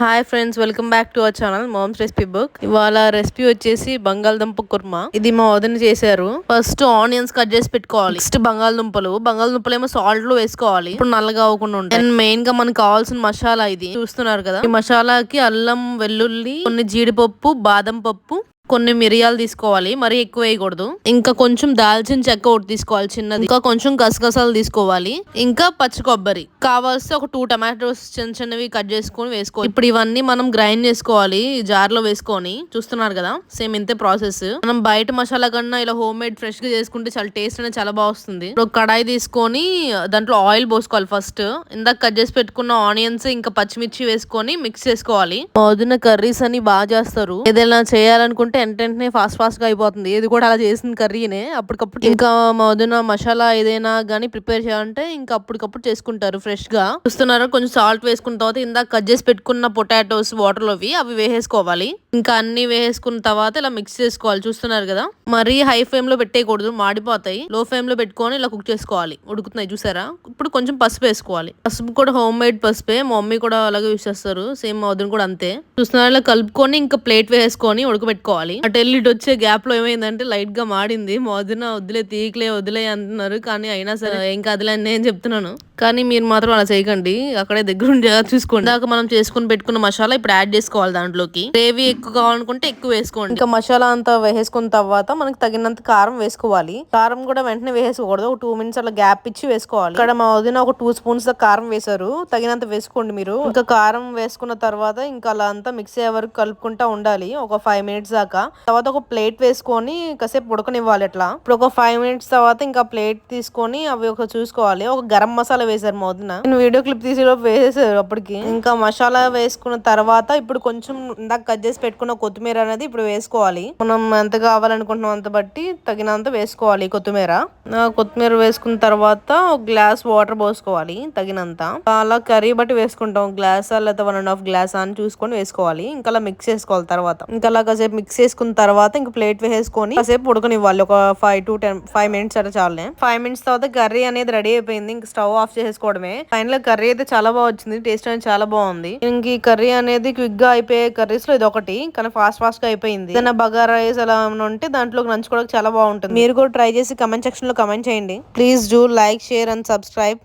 Hi friends welcome back to our channel moms recipe book ఇవాళ recipe వచ్చేసి బంగాళదుంప కుర్మా. ఇది మా వదిన చేశారు. ఫస్ట్ ఆనియన్స్ కట్ చేసి పెట్టుకోవాలి. నెక్స్ట్ బంగాళదుంపలు. బంగాళదుంపలు ఏమో సాల్ట్లో వేసుకోవాలి. ఇప్పుడు నల్లగా అవ్వకుండా ఉంటాయి అండ్ మెయిన్గా మనకు కావాల్సిన మసాలా ఇది. చూస్తున్నారు కదా. ఈ మసాలాకి అల్లం వెల్లుల్లి కొన్ని జీడిపప్పు బాదం పప్పు. కొన్ని మిరియాలు తీసుకోవాలి మరి ఎక్కువ వేయకూడదు. ఇంకా కొంచెం దాల్చిన చెక్క ఒకటి తీసుకోవాలి చిన్నది. ఇంకా కొంచెం గసగసాలు తీసుకోవాలి. ఇంకా పచ్చి కొబ్బరి. కావాల్సి ఒక టూ టమాటోస్ చిన్న చిన్నవి కట్ చేసుకొని వేసుకోవాలి. ఇప్పుడు ఇవన్నీ మనం గ్రైండ్ చేసుకోవాలి జార్లో వేసుకొని. చూస్తున్నారు కదా సేమ్ ఇంతే ప్రాసెస్ మనం బయట మసాలా కన్నా ఇలా హోమ్ మేడ్ ఫ్రెష్గా చేసుకుంటే చాలా టేస్ట్ అనేది చాలా బాగా వస్తుంది. ఇప్పుడు కడాయి తీసుకొని దాంట్లో ఆయిల్ పోసుకోవాలి ఫస్ట్ ఇందాక కట్ చేసి పెట్టుకున్న ఆనియన్స్ ఇంకా పచ్చిమిర్చి వేసుకొని మిక్స్ చేసుకోవాలి. వదిన కర్రీస్ అని బాగా చేస్తారు. ఏదైనా చేయాలనుకుంటే వెంటనే ఫాస్ట్ ఫాస్ట్గా అయిపోతుంది. ఇది కూడా అలా చేసిన కర్రీనే అప్పటికప్పుడు ఇంకా మా వదిన మసాలా ఏదైనా గానీ ప్రిపేర్ చేయాలంటే ఇంకా అప్పటికప్పుడు చేసుకుంటారు ఫ్రెష్గా చూస్తున్నారు? కొంచెం సాల్ట్ వేసుకున్న తర్వాత ఇందాక కట్ చేసి పెట్టుకున్న పొటాటోస్ వాటర్ లోవి అవి వేసేసుకోవాలి. ఇంకా అన్ని వేసుకున్న తర్వాత ఇలా మిక్స్ చేసుకోవాలి. చూస్తున్నారు కదా? మరీ హై ఫ్లేమ్లో పెట్టేయకూడదు. మాడిపోతాయి. లో ఫ్లేమ్లో పెట్టుకొని ఇలా కుక్ చేసుకోవాలి. ఉడుకుతున్నాయి. చూసారా? ఇప్పుడు కొంచెం పసుపు వేసుకోవాలి. పసుపు కూడా హోమ్ మేడ్ పసుపే. మా మమ్మీ కూడా అలాగే యూస్ చేస్తారు. సేమ్ మా వదిన కూడా అంతే. చూస్తున్నారు? ఇలా కలుపుకొని ఇంకా ప్లేట్ వేసుకొని ఉడకబెట్టుకోవాలి. అటు వెళ్ళి ఇటు వచ్చే గ్యాప్లో ఏమైందంటే లైట్గా మాడింది మా వదిన వదిలే తీయకలే వదిలే అంటున్నారు కానీ అయినా సరే ఏం అని నేను చెప్తున్నాను. కానీ మీరు మాత్రం అలా చేయకండి. అక్కడే దగ్గర ఉండి చూసుకోండి. దాకా మనం చేసుకుని పెట్టుకున్న మసాలా ఇప్పుడు యాడ్ చేసుకోవాలి దాంట్లోకి. గ్రేవీ ఎక్కువ కావాలనుకుంటే ఎక్కువ వేసుకోండి. ఇంకా మసాలా అంతా వేసుకున్న తర్వాత మనకి తగినంత కారం వేసుకోవాలి. కారం కూడా వెంటనే వేసుకోకూడదు ఒక టూ మినిట్స్ అలా గ్యాప్ ఇచ్చి వేసుకోవాలి. ఇక్కడ మా వదిన ఒక టూ స్పూన్స్ దాకా కారం వేశారు. తగినంత వేసుకోండి మీరు. ఇంకా కారం వేసుకున్న తర్వాత ఇంకా అలా అంతా మిక్స్ అయ్యే వరకు కలుపుకుంటా ఉండాలి. ఒక ఫైవ్ మినిట్స్ దాకా. తర్వాత ఒక ప్లేట్ వేసుకొని కాసేపు ఉడకనివ్వాలి అట్లా. ఇప్పుడు ఒక ఫైవ్ మినిట్స్ తర్వాత ఇంకా ప్లేట్ తీసుకొని అవి ఒక చూసుకోవాలి. ఒక గరం మసాలా వేశారు మోదన. నేను వీడియో క్లిప్ తీసి వేసేసారు అప్పటికి. ఇంకా మసాలా వేసుకున్న తర్వాత ఇప్పుడు కొంచెం ఇందాక కట్ చేసి పెట్టుకున్న కొత్తిమీర అనేది ఇప్పుడు వేసుకోవాలి. మనం ఎంత కావాలనుకుంటున్నాం అంత బట్టి తగినంత వేసుకోవాలి కొత్తిమీర. కొత్తిమీర వేసుకున్న తర్వాత ఒక గ్లాస్ వాటర్ పోసుకోవాలి తగినంత. అలా కర్రీ బట్టి వేసుకుంటాం. గ్లాస్ లేదా వన్ అండ్ హాఫ్ గ్లాస్ అని చూసుకొని వేసుకోవాలి. ఇంకా అలా మిక్స్ చేసుకోవాలి తర్వాత. ఇంకా అలా కాసేపు మిక్స్ చేసుకున్న తర్వాత ఇంకా ప్లేట్ వేసుకొని కాసేపు ఉడకనివ్వాలి. ఒక five to ten five minutes అట్లా చాలే. ఫైవ్ మినిట్స్ తర్వాత కర్రీ అనేది రెడీ అయిపోయింది. ఇంకా స్టవ్ ఆఫ్ చేసుకోవడమే. ఫైనల్ కర్రీ అయితే చాలా బాగా వచ్చింది. టేస్ట్ అనేది చాలా బాగుంది. ఇంక ఈ కర్రీ అనేది క్విక్గా అయిపోయే కర్రీస్లో ఇది ఒకటి కానీ ఫాస్ట్ ఫాస్ట్గా అయిపోయింది. ఏదైనా బగారా రైస్ అలా ఉంటే దాంట్లో నంచుకోవడానికి చాలా బాగుంటుంది. మీరు కూడా ట్రై చేసి కమెంట్ సెక్షన్లో కమెంట్ చేయండి. Please do like share and subscribe